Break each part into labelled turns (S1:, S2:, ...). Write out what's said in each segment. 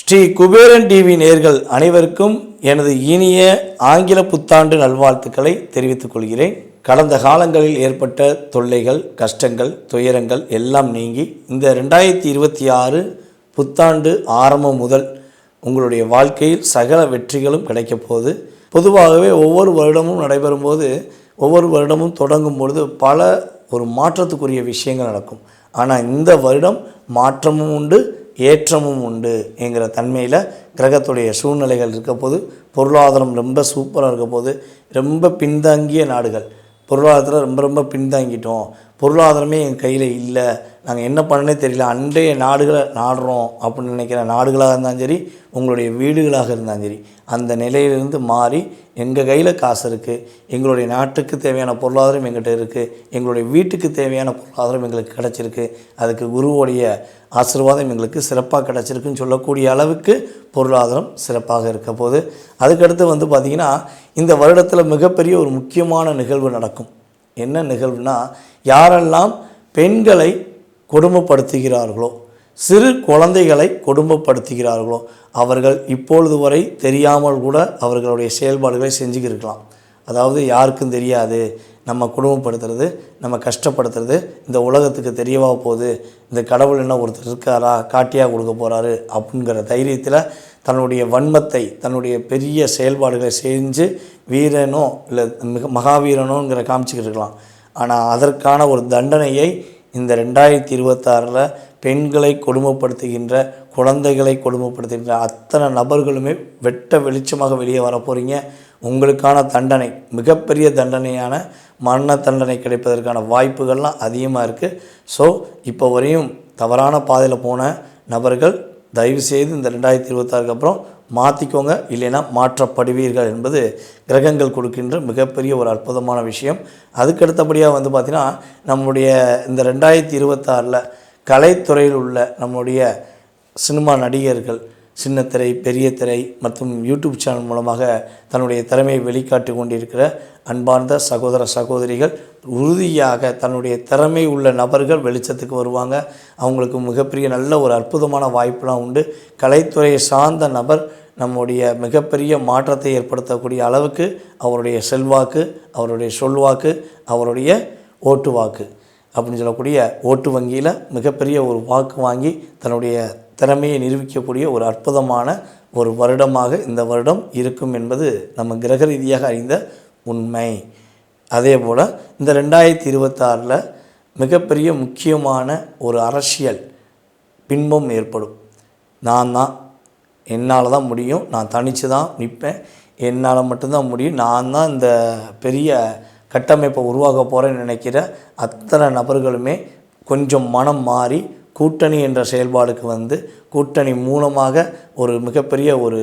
S1: Sri Kuberan TV நேர்கள் அனைவருக்கும் எனது இனிய ஆங்கில புத்தாண்டு நல்வாழ்த்துக்களை தெரிவித்துக் கொள்கிறேன். கடந்த காலங்களில் ஏற்பட்ட தொல்லைகள் கஷ்டங்கள் துயரங்கள் எல்லாம் நீங்கி இந்த ரெண்டாயிரத்தி இருபத்தி ஆறு புத்தாண்டு ஆரம்பம் முதல் உங்களுடைய வாழ்க்கையில் சகல வெற்றிகளும் கிடைக்கப் போகுது. பொதுவாகவே ஒவ்வொரு வருடமும் நடைபெறும் போது ஒவ்வொரு வருடமும் தொடங்கும் பொழுது பல ஒரு மாற்றத்துக்குரிய விஷயங்கள் நடக்கும். ஆனால் இந்த வருடம் மாற்றமும் உண்டு ஏற்றமும் உண்டு என்கிற தன்மையில் கிரகத்துடைய சூழ்நிலைகள் இருக்க போது பொருளாதாரம் ரொம்ப சூப்பராக இருக்க போது ரொம்ப பின்தங்கிய நாடுகள் பொருளாதாரத்தில் ரொம்ப ரொம்ப பின்தங்கிட்டோம். பொருளாதாரமே எங்கள் கையில் இல்லை. நாங்கள் என்ன பண்ணனே தெரியல. அன்றைய நாடுகளை நாடுறோம் அப்படின்னு நினைக்கிற நாடுகளாக இருந்தாலும் சரி உங்களுடைய வீடுகளாக இருந்தாலும் சரி அந்த நிலையிலிருந்து மாறி எங்கள் கையில் காசு இருக்குது எங்களுடைய நாட்டுக்கு தேவையான பொருளாதாரம் எங்கிட்ட இருக்குது எங்களுடைய வீட்டுக்கு தேவையான பொருளாதாரம் எங்களுக்கு கிடச்சிருக்கு. அதுக்கு குருவோடைய ஆசீர்வாதம் எங்களுக்கு சிறப்பாக கிடச்சிருக்குன்னு சொல்லக்கூடிய அளவுக்கு பொருளாதாரம் சிறப்பாக இருக்க போது அதுக்கடுத்து வந்து பார்த்திங்கன்னா இந்த வருடத்தில் மிகப்பெரிய ஒரு முக்கியமான நிகழ்வு நடக்கும். என்ன நிகழ்வுனா யாரெல்லாம் பெண்களை கொடுமைப்படுத்துகிறார்களோ சிறு குழந்தைகளை கொடுமைப்படுத்துகிறார்களோ அவர்கள் இப்பொழுது வரை தெரியாமல் கூட அவர்களுடைய செயல்பாடுகளை செஞ்சுக்கிருக்கலாம். அதாவது யாருக்கும் தெரியாது நம்ம குடும்பப்படுத்துறது நம்ம கஷ்டப்படுத்துறது இந்த உலகத்துக்கு தெரியவா போகுது இந்த கடவுள் என்ன ஒருத்தர் இருக்காரா காட்டியாக கொடுக்க போகிறாரு அப்படிங்கிற தைரியத்தில் தன்னுடைய வன்மத்தை தன்னுடைய பெரிய செயல்பாடுகளை செஞ்சு வீரனோ இல்லை மிக மகாவீரனோங்கிற காமிச்சிக்கிட்டு இருக்கலாம். ஆனால் அதற்கான ஒரு தண்டனையை இந்த ரெண்டாயிரத்தி இருபத்தாறில் பெண்களை கொடுமைப்படுத்துகின்ற குழந்தைகளை கொடுமைப்படுத்துகின்ற அத்தனை நபர்களுமே வெட்ட வெளிச்சமாக வெளியே வர போகிறீங்க உங்களுக்கான தண்டனை மிகப்பெரிய தண்டனையான மரண தண்டனை கிடைப்பதற்கான வாய்ப்புகள்லாம் அதிகமாக இருக்குது ஸோ இப்போ வரையும் தவறான பாதையில் போன நபர்கள் தயவுசெய்து இந்த ரெண்டாயிரத்தி இருபத்தாறுக்கு அப்புறம் மாற்றிக்கோங்க இல்லைன்னா மாற்றப்படுவீர்கள் என்பது கிரகங்கள் கொடுக்கின்ற மிகப்பெரிய ஒரு அற்புதமான விஷயம். அதுக்கு அடுத்தபடியாக வந்து பார்த்திங்கன்னா நம்முடைய இந்த ரெண்டாயிரத்தி இருபத்தாறில் கலைத்துறையில் உள்ள நம்முடைய சினிமா நடிகர்கள் சின்னத்திரை பெரிய திரை மற்றும் யூடியூப் சேனல் மூலமாக தன்னுடைய திறமையை வெளிக்காட்டி கொண்டிருக்கிற அன்பார்ந்த சகோதர சகோதரிகள் உறுதியாக தன்னுடைய திறமை உள்ள நபர்கள் வெளிச்சத்துக்கு வருவாங்க. அவங்களுக்கு மிகப்பெரிய நல்ல ஒரு அற்புதமான வாய்ப்புலாம் உண்டு. கலைத்துறையை சார்ந்த நபர் நம்முடைய மிகப்பெரிய மாற்றத்தை ஏற்படுத்தக்கூடிய அளவுக்கு அவருடைய செல்வாக்கு அவருடைய சொல்வாக்கு அவருடைய ஓட்டு வாக்கு அப்படின்னு சொல்லக்கூடிய ஓட்டு வங்கியில் மிகப்பெரிய ஒரு வாக்கு வாங்கி தன்னுடைய திறமையை நிரூபிக்கக்கூடிய ஒரு அற்புதமான ஒரு வருடமாக இந்த வருடம் இருக்கும் என்பது நம்ம கிரக ரீதியாக அறிந்த உண்மை. அதே போல் இந்த ரெண்டாயிரத்தி இருபத்தாறில் மிகப்பெரிய முக்கியமான ஒரு அரசியல் பின்பம் ஏற்படும். நான் தான். என்னால் தான் முடியும். நான் தனித்து தான் நிற்பேன் என்னால் மட்டும்தான் முடியும். நான் தான் இந்த பெரிய கட்டமைப்பை உருவாக்க போகிறேன்னு நினைக்கிற அத்தனை நபர்களுமே கொஞ்சம் மனம் மாறி கூட்டணி என்ற செயல்பாடுக்கு வந்து கூட்டணி மூலமாக ஒரு மிகப்பெரிய ஒரு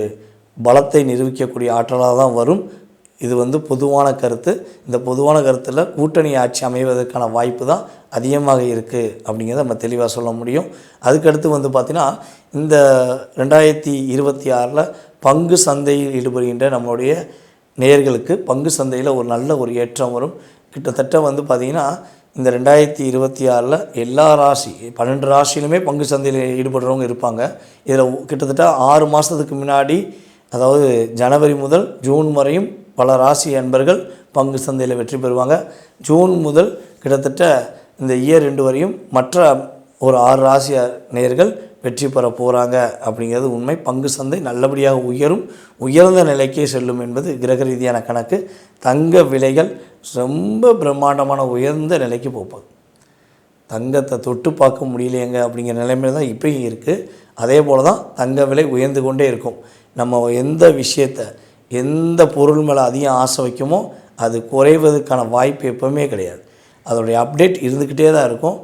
S1: பலத்தை நிரூபிக்கக்கூடிய ஆற்றலாக தான் வரும். இது வந்து பொதுவான கருத்து. இந்த பொதுவான கருத்தில் கூட்டணி ஆட்சி அமைவதற்கான வாய்ப்பு தான் அதிகமாக இருக்குது அப்படிங்கிறத நம்ம தெளிவாக சொல்ல முடியும். அதுக்கடுத்து வந்து பார்த்திங்கன்னா இந்த ரெண்டாயிரத்தி இருபத்தி ஆறில் பங்கு சந்தையில் ஈடுபடுகின்ற நம்மளுடைய நேயர்களுக்கு பங்கு சந்தையில் ஒரு நல்ல ஒரு ஏற்றம் வரும். கிட்டத்தட்ட வந்து பார்த்திங்கன்னா இந்த ரெண்டாயிரத்தி இருபத்தி ஆறில் எல்லா ராசி பன்னெண்டு ராசியிலுமே பங்கு சந்தையில் ஈடுபடுறவங்க இருப்பாங்க. இதில் கிட்டத்தட்ட ஆறு மாதத்துக்கு முன்னாடி அதாவது ஜனவரி முதல் ஜூன் வரையும் பல ராசி அன்பர்கள் பங்கு சந்தையில் வெற்றி பெறுவாங்க. ஜூன் முதல் கிட்டத்தட்ட இந்த இயர் ரெண்டு வரையும் மற்ற ஒரு ஆறு ராசி நேர்கள் வெற்றி பெற போகிறாங்க அப்படிங்கிறது உண்மை. பங்கு சந்தை நல்லபடியாக உயரும் உயர்ந்த நிலைக்கே செல்லும் என்பது கிரக ரீதியான கணக்கு. தங்க விலைகள் ரொம்ப பிரம்மாண்டமான உயர்ந்த நிலைக்கு போப்பாங்க. தங்கத்தை தொட்டு பார்க்க முடியலையேங்க அப்படிங்கிற நிலைமையில் தான் இப்பயும் இருக்குது அதே போல் தான் தங்க விலை உயர்ந்து கொண்டே இருக்கும். நம்ம எந்த விஷயத்தை எந்த பொருள் மேலே அதிகம் ஆசை வைக்குமோ அது குறைவதற்கான வாய்ப்பு எப்போவுமே கிடையாது. அதோடைய அப்டேட் இருந்துக்கிட்டே தான் இருக்கும்.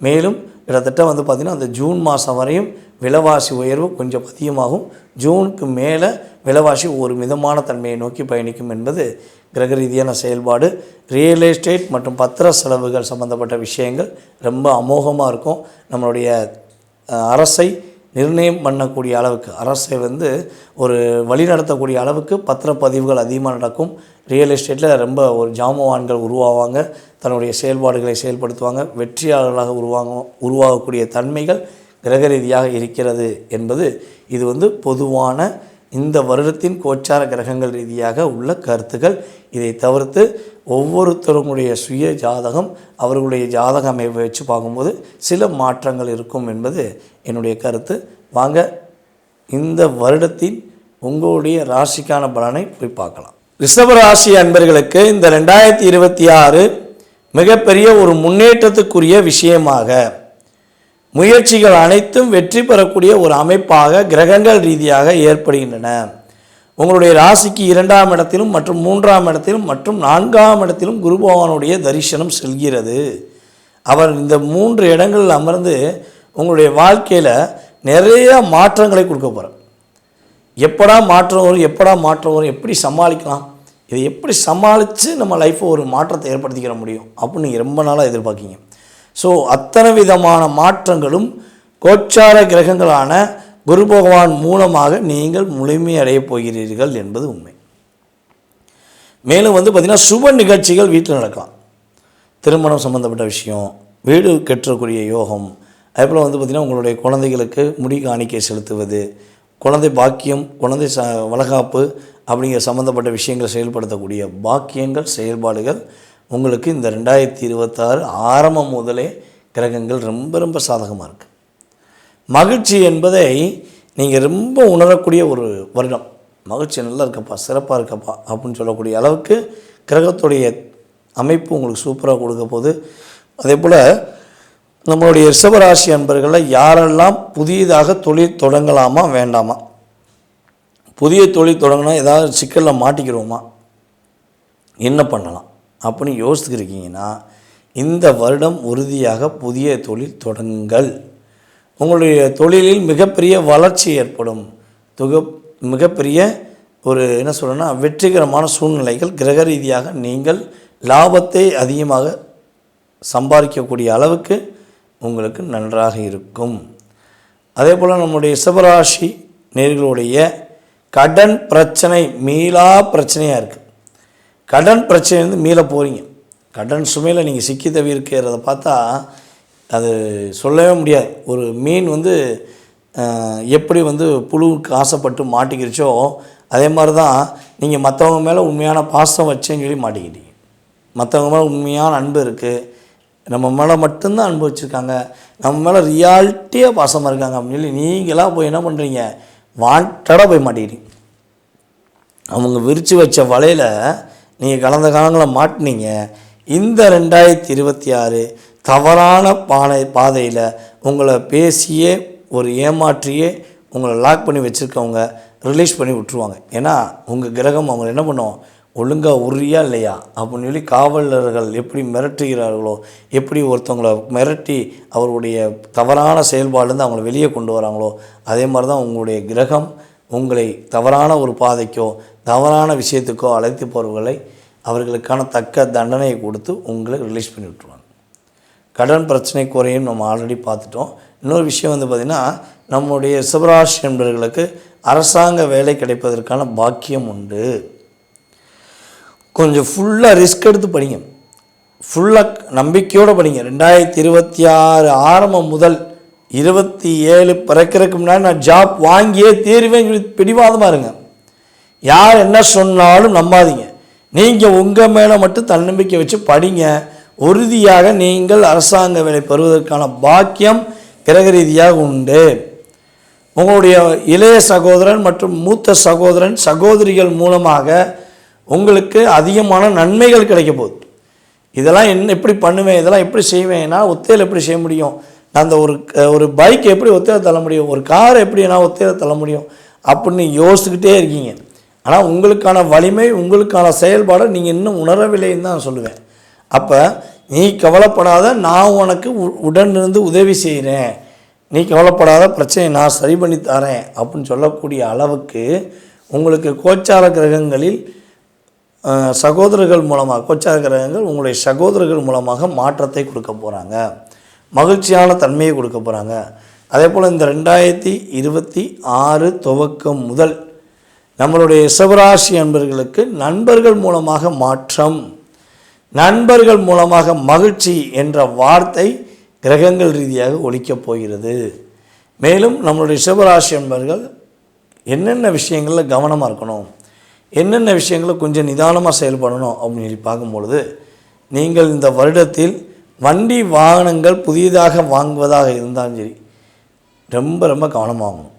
S1: மேலும் கிட்டத்தட்ட வந்து பார்த்திங்கன்னா அந்த ஜூன் மாதம் வரையும் விலைவாசி உயர்வு கொஞ்சம் அதிகமாகும். ஜூனுக்கு மேலே விலைவாசி ஒரு மிதமான தன்மையை நோக்கி பயணிக்கும் என்பது கிரக ரீதியான செயல்பாடு. ரியல் எஸ்டேட் மற்றும் பத்திர செலவுகள் சம்மந்தப்பட்ட விஷயங்கள் ரொம்ப அமோகமாக இருக்கும். நம்மளுடைய அரசை நிர்ணயம் பண்ணக்கூடிய அளவுக்கு அரசை வந்து ஒரு வழி நடத்தக்கூடிய அளவுக்கு பத்திரப்பதிவுகள் அதிகமாக நடக்கும். ரியல் எஸ்டேட்டில் ரொம்ப ஒரு ஜாமவான்கள் உருவாவாங்க. தன்னுடைய செயல்பாடுகளை செயல்படுத்துவாங்க. வெற்றியாளர்களாக உருவாங்க உருவாகக்கூடிய தன்மைகள் கிரக ரீதியாக இருக்கிறது என்பது இது வந்து பொதுவான இந்த வருடத்தின் கோச்சார கிரகங்கள் ரீதியாக உள்ள கருத்துக்கள். இதை தவிர்த்து ஒவ்வொருத்தருடைய சுய ஜாதகம் அவர்களுடைய ஜாதக அமைப்பை வச்சு பார்க்கும்போது சில மாற்றங்கள் இருக்கும் என்பது என்னுடைய கருத்து. வாங்க இந்த வருடத்தின் உங்களுடைய ராசிக்கான பலனை போய் பார்க்கலாம். ரிஷப ராசி அன்பர்களுக்கு இந்த ரெண்டாயிரத்தி இருபத்தி ஆறு மிகப்பெரிய ஒரு முன்னேற்றத்துக்குரிய விஷயமாக. முயற்சிகள் அனைத்தும் வெற்றி பெறக்கூடிய ஒரு அமைப்பாக கிரகங்கள் ரீதியாக ஏற்படுகின்றன. உங்களுடைய ராசிக்கு இரண்டாம் இடத்திலும் மற்றும் மூன்றாம் இடத்திலும் மற்றும் நான்காம் இடத்திலும் குரு பகவானுடைய தரிசனம் செல்கிறது. அவர் இந்த மூன்று இடங்களில் அமர்ந்து உங்களுடைய வாழ்க்கையில் நிறைய மாற்றங்களை கொடுக்க போகிறார் எப்படா மாற்றம் வரும் எப்படா மாற்றம் வரும் எப்படி சமாளிக்கலாம்? இதை எப்படி சமாளித்து நம்ம லைஃப்பை ஒரு மாற்றத்தை ஏற்படுத்திக்கிற முடியும்? அப்படின்னு நீங்கள் ரொம்ப நாளாக எதிர்பார்க்கீங்க. ஸோ அத்தனை விதமான மாற்றங்களும் கோச்சார கிரகங்களான குரு பகவான் மூலமாக நீங்கள் முழுமையடைய போகிறீர்கள் என்பது உண்மை. மேலும் வந்து பார்த்திங்கன்னா சுப நிகழ்ச்சிகள் வீட்டில் நடக்கலாம். திருமணம் சம்மந்தப்பட்ட விஷயம் வீடு கெட்டக்கூடிய யோகம் அதேபோல் வந்து பார்த்திங்கன்னா உங்களுடைய குழந்தைகளுக்கு முடி காணிக்கை செலுத்துவது குழந்தை பாக்கியம் குழந்தை ச வளகாப்பு அப்படிங்கிற சம்மந்தப்பட்ட விஷயங்களை செயல்படுத்தக்கூடிய பாக்கியங்கள் செயல்பாடுகள் உங்களுக்கு இந்த ரெண்டாயிரத்தி இருபத்தாறு ஆரம்பம் முதலே கிரகங்கள் ரொம்ப ரொம்ப சாதகமாக இருக்குது மகிழ்ச்சி என்பதை நீங்கள் ரொம்ப உணரக்கூடிய ஒரு வருடம். மகிழ்ச்சி நல்லா இருக்கப்பா சிறப்பாக இருக்கப்பா அப்படின்னு சொல்லக்கூடிய அளவுக்கு கிரகத்துடைய அமைப்பு உங்களுக்கு சூப்பராக கொடுக்க போகுது. அதே போல் நம்மளுடைய ரிஷபராசி அன்பர்களில் யாரெல்லாம் புதியதாக தொழில் தொடங்கலாமா வேண்டாமா? புதிய தொழில் தொடங்கினா ஏதாவது சிக்கலில் மாட்டிக்கிறோமா என்ன பண்ணலாம்? அப்படின்னு யோசித்துருக்கீங்கன்னா இந்த வருடம் உறுதியாக புதிய தொழில் தொடங்குங்கள். உங்களுடைய தொழிலில் மிகப்பெரிய வளர்ச்சி ஏற்படும். துக மிகப்பெரிய ஒரு என்ன சொல்கிறேன்னா வெற்றிகரமான சூழ்நிலைகள் கிரக ரீதியாக நீங்கள் லாபத்தை அதிகமாக சம்பாதிக்கக்கூடிய அளவுக்கு உங்களுக்கு நன்றாக இருக்கும். அதே போல் நம்முடைய சிவராசி நேர்களுடைய கடன் பிரச்சனை மீளா பிரச்சனையாக இருக்குது கடன் பிரச்சனைலேருந்து மீள போகிறீங்க கடன் சுமையில் நீங்கள் சிக்கி தவிர்க்கிறத பார்த்தா அது சொல்லவே முடியாது. ஒரு மீன் வந்து எப்படி வந்து புழுவுக்கு ஆசைப்பட்டு மாட்டிக்கிருச்சோ அதே மாதிரி தான் நீங்கள் மற்றவங்க மேலே உண்மையான பாசம் வச்சேன்னு சொல்லி மாட்டிக்கிட்டீங்க. மற்றவங்க மேலே உண்மையான அன்பு இருக்குது நம்ம மேலே மட்டும்தான் அன்பு வச்சுருக்காங்க. நம்ம மேலே ரியாலிட்டியாக பாசமாக இருக்காங்க அப்படின்னு சொல்லி நீங்களாக போய் என்ன பண்ணுறீங்க வாண்டடாக போய் மாட்டிக்கிறீங்க அவங்க விரித்து வச்ச வலையில் நீங்கள் கடந்த காலங்களில் மாட்டினீங்க. இந்த ரெண்டாயிரத்தி இருபத்தி ஆறு தவறான பானை பாதையில் உங்களை பேசியே ஒரு ஏமாற்றியே உங்களை லாக் பண்ணி வச்சுருக்கவங்க ரிலீஸ் பண்ணி விட்ருவாங்க ஏன்னா உங்கள் கிரகம் அவங்க என்ன பண்ணுவோம் ஒழுங்காக உரியா இல்லையா? அப்படின்னு சொல்லி காவலர்கள் எப்படி மிரட்டுகிறார்களோ எப்படி ஒருத்தவங்கள மிரட்டி அவருடைய தவறான செயல்பாடுலேருந்து அவங்கள வெளியே கொண்டு வராங்களோ அதே மாதிரி தான் உங்களுடைய கிரகம் உங்களை தவறான ஒரு பாதைக்கோ தவறான விஷயத்துக்கோ அழைத்து போகிறவர்களை அவர்களுக்கான தக்க தண்டனையை கொடுத்து உங்களை ரிலீஸ் பண்ணி விட்டுருவாங்க. கடன் பிரச்சனை குறையும் நம்ம ஆல்ரெடி பார்த்துட்டோம். இன்னொரு விஷயம் வந்து பார்த்திங்கன்னா நம்முடைய சிவராசி என்பவர்களுக்கு அரசாங்க வேலை கிடைப்பதற்கான பாக்கியம் உண்டு. கொஞ்சம் ஃபுல்லாக ரிஸ்க் எடுத்து படிங்க. ஃபுல்லாக நம்பிக்கையோடு படிங்க. ரெண்டாயிரத்தி இருபத்தி ஆறு ஆரம்பம் முதல் இருபத்தி ஏழு பிறக்கிறதுக்கு முன்னாடி நான் ஜாப் வாங்கியே தீருவேன் சொல்லி பிடிவாதமாக இருங்க. யார் என்ன சொன்னாலும் நம்பாதீங்க. நீங்கள் உங்கள் மேலே மட்டும் தன்னம்பிக்கை வச்சு படிங்க. உறுதியாக நீங்கள் அரசாங்க வேலை பெறுவதற்கான பாக்கியம் கிரக ரீதியாக உண்டு. உங்களுடைய இளைய சகோதரன் மற்றும் மூத்த சகோதரன் சகோதரிகள் மூலமாக உங்களுக்கு அதிகமான நன்மைகள் கிடைக்க போகுது. இதெல்லாம் என்ன எப்படி பண்ணுவேன் இதெல்லாம் எப்படி செய்வேன்னா ஒத்தையில் எப்படி செய்ய முடியும் நான் அந்த ஒரு ஒரு பைக் எப்படி ஒத்தையில் தள்ள முடியும் ஒரு கார் எப்படி நான் ஒத்தையில் தள்ள முடியும் அப்படின்னு யோசிச்சுக்கிட்டே இருக்கீங்க. ஆனால் உங்களுக்கான வலிமை உங்களுக்கான செயல்பாடை நீங்கள் இன்னும் உணரவில்லைன்னு தான் சொல்லுவேன். அப்போ நீ கவலைப்படாத நான் உனக்கு உ- உதவி செய்கிறேன். நீ கவலைப்படாத பிரச்சனையை நான் சரி பண்ணி தரேன் அப்படின்னு சொல்லக்கூடிய அளவுக்கு உங்களுக்கு கோச்சார கிரகங்களில் சகோதரர்கள் மூலமாக கோச்சார கிரகங்கள் உங்களுடைய சகோதரர்கள் மூலமாக மாற்றத்தை கொடுக்க போகிறாங்க மகிழ்ச்சியான தன்மையை கொடுக்க போகிறாங்க அதே போல் இந்த ரெண்டாயிரத்தி இருபத்தி ஆறு துவக்கம் முதல் நம்மளுடைய சிவராசி அன்பர்களுக்கு நண்பர்கள் மூலமாக மாற்றம் நண்பர்கள் மூலமாக மகிழ்ச்சி என்ற வார்த்தை கிரகங்கள் ரீதியாக ஒழிக்கப் போகிறது. மேலும் நம்மளுடைய சிவராசி அன்பர்கள் என்னென்ன விஷயங்களில் கவனமாக இருக்கணும்? என்னென்ன விஷயங்களை கொஞ்சம் நிதானமாக செயல்படணும் அப்படின்னு சொல்லி பார்க்கும்பொழுது நீங்கள் இந்த வருடத்தில் வண்டி வாகனங்கள் புதியதாக வாங்குவதாக இருந்தாலும் சரி ரொம்ப ரொம்ப கவனமாகணும்.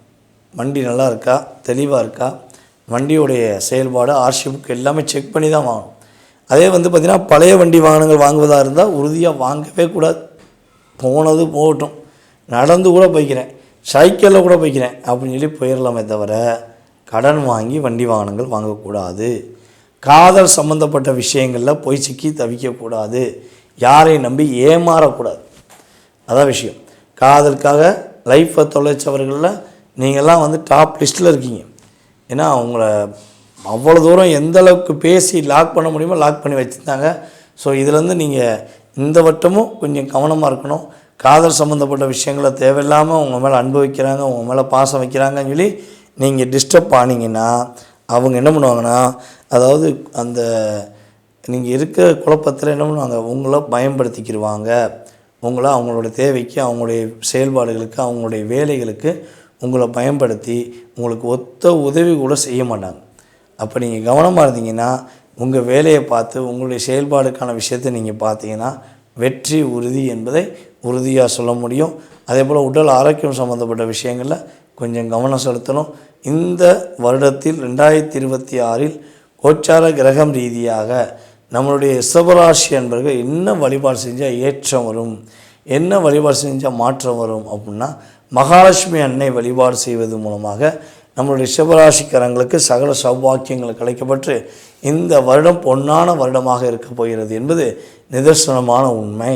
S1: வண்டி நல்லா இருக்கா? தெளிவாக இருக்கா? வண்டியுடைய செயல்பாடு ஆர்சி புக் எல்லாமே செக் பண்ணி தான் வாங்கணும். அதே வந்து பார்த்திங்கன்னா பழைய வண்டி வாகனங்கள் வாங்குவதாக இருந்தால் உறுதியாக வாங்கவே கூடாது. போனது போகட்டும். நடந்து கூட போய்க்கிறேன். சைக்கிளில் கூட போய்க்கிறேன். அப்படின்னு சொல்லி போயிடலாமே தவிர கடன் வாங்கி வண்டி வாகனங்கள் வாங்கக்கூடாது. காதல் சம்மந்தப்பட்ட விஷயங்களில் போய் சிக்கி தவிக்கக்கூடாது. யாரையும் நம்பி ஏமாறக்கூடாது. அதான் விஷயம். காதலுக்காக லைஃப்பை தொலைச்சவர்களில் நீங்கள்லாம் வந்து டாப் லிஸ்ட்டில் இருக்கீங்க. ஏன்னா அவங்கள அவ்வளோ தூரம் எந்த அளவுக்கு பேசி லாக் பண்ண முடியுமோ லாக் பண்ணி வச்சுருந்தாங்க. ஸோ இதுலேருந்து நீங்கள் இந்த வட்டமும் கொஞ்சம் கவனமாக இருக்கணும். காதல் சம்மந்தப்பட்ட விஷயங்களை தேவையில்லாமல் உங்கள் மேலே அன்பு வைக்கிறாங்க உங்கள் மேலே பாசம் வைக்கிறாங்கன்னு சொல்லி நீங்கள் டிஸ்டர்ப் ஆனீங்கன்னா அவங்க என்ன பண்ணுவாங்கன்னா அதாவது அந்த நீங்கள் இருக்கிற குழப்பத்தில் என்ன பண்ணுவாங்க உங்களை பயன்படுத்திக்கிடுவாங்க உங்களை அவங்களோட தேவைக்கு அவங்களுடைய செயல்பாடுகளுக்கு அவங்களுடைய வேலைகளுக்கு உங்களை பயன்படுத்தி உங்களுக்கு ஒத்த உதவி கூட செய்ய மாட்டாங்க. அப்போ நீங்கள் கவனமாக இருந்தீங்கன்னா உங்கள் வேலையை பார்த்து உங்களுடைய செயல்பாடுக்கான விஷயத்தை நீங்கள் பார்த்தீங்கன்னா வெற்றி உறுதி என்பதை உறுதியாக சொல்ல முடியும். அதே போல் உடல் ஆரோக்கியம் சம்மந்தப்பட்ட விஷயங்களில் கொஞ்சம் கவனம் செலுத்தணும். இந்த வருடத்தில் ரெண்டாயிரத்தி இருபத்தி ஆறில் கோச்சார கிரகம் ரீதியாக நம்மளுடைய ரிஷபராசி என்பர்கள் என்ன வழிபாடு செஞ்சால் ஏற்றம் வரும்? என்ன வழிபாடு செஞ்சால் மாற்றம் வரும்? அப்படின்னா மகாலட்சுமி அன்னை வழிபாடு செய்வது மூலமாக நம்மளுடைய சிவராசிக்காரங்களுக்கு சகல சௌபாக்கியங்கள் கிடைக்கப்பட்டு இந்த வருடம் பொன்னான வருடமாக இருக்கப் போகிறது என்பது நிதர்சனமான உண்மை.